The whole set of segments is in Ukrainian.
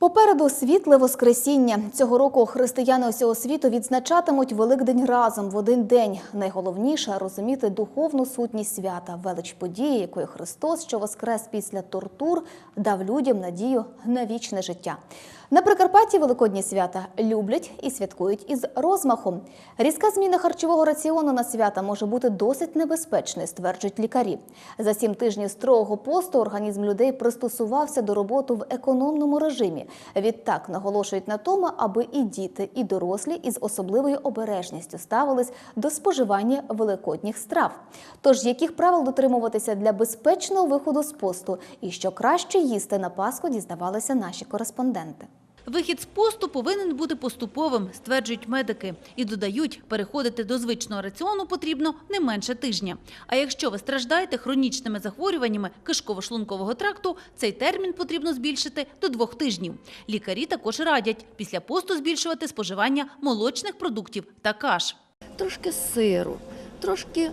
Попереду світле Воскресіння. Цього року християни усього світу відзначатимуть Великдень разом в один день. Найголовніше розуміти духовну сутність свята, велич події, якої Христос, що воскрес після тортур, дав людям надію на вічне життя. На Прикарпатті Великодні свята люблять і святкують із розмахом. Різка зміна харчового раціону на свята може бути досить небезпечною, стверджують лікарі. За сім тижнів строгого посту організм людей пристосувався до роботи в економному режимі. Відтак наголошують на тому, аби і діти, і дорослі із особливою обережністю ставились до споживання великодніх страв. Тож яких правил дотримуватися для безпечного виходу з посту і що краще їсти на Пасху, дізнавалися наші кореспонденти. Вихід з посту повинен бути поступовим, стверджують медики. І додають, переходити до звичного раціону потрібно не менше тижня. А якщо ви страждаєте хронічними захворюваннями кишково-шлункового тракту, цей термін потрібно збільшити до двох тижнів. Лікарі також радять після посту збільшувати споживання молочних продуктів та каш. трошки сиру, трошки е,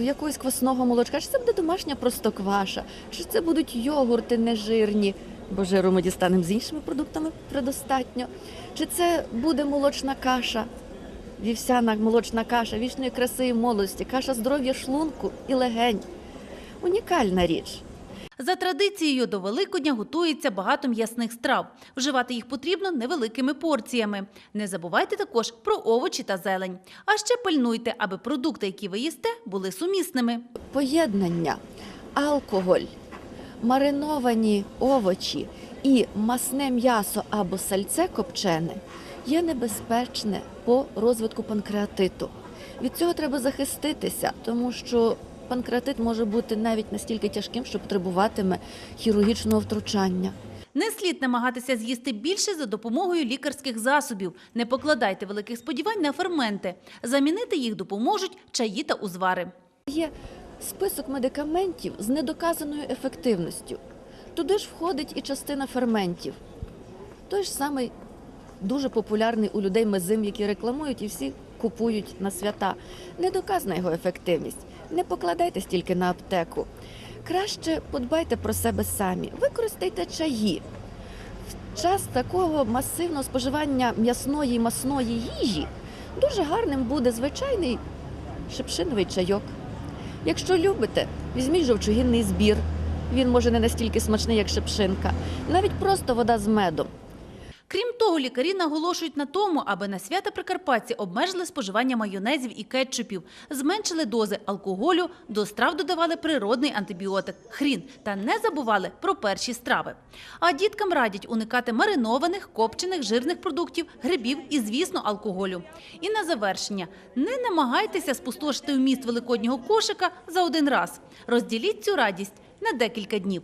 якогось квасного молочка, чи це буде домашня простокваша, чи це будуть йогурти нежирні, бо жиру ми дістанемо з іншими продуктами предостатньо, чи це буде молочна каша, вівсяна молочна каша, вічної краси і молодості, каша здоров'я шлунку і легень. Унікальна річ. За традицією до Великодня готується багато м'ясних страв. Вживати їх потрібно невеликими порціями. Не забувайте також про овочі та зелень. А ще пильнуйте, аби продукти, які ви їсте, були сумісними. поєднання алкоголь, мариновані овочі і масне м'ясо або сальце копчене є небезпечне по розвитку панкреатиту. Від цього треба захиститися, тому що панкреатит може бути навіть настільки тяжким, що потребуватиме хірургічного втручання. Не слід намагатися з'їсти більше за допомогою лікарських засобів. Не покладайте великих сподівань на ферменти. Замінити їх допоможуть чаї та узвари. Є список медикаментів з недоказаною ефективністю. Туди ж входить і частина ферментів. Той ж самий дуже популярний у людей мезим, який рекламують і всі купують на свята. Недоказана його ефективність. Не покладайте стільки на аптеку. Краще подбайте про себе самі. Використайте чаї. В час такого масивного споживання м'ясної масної їжі дуже гарним буде звичайний шипшиновий чайок. Якщо любите, візьміть жовчогінний збір. Він може не настільки смачний, як шепшинка, Навіть просто вода з медом. Крім того, лікарі наголошують на тому, аби на свята Прикарпатці обмежили споживання майонезів і кетчупів, зменшили дози алкоголю, до страв додавали природний антибіотик – хрін та не забували про перші страви. А діткам радять уникати маринованих, копчених, жирних продуктів, грибів і, звісно, алкоголю. І на завершення – не намагайтеся спустошити вміст великоднього кошика за один раз. Розділіть цю радість на декілька днів.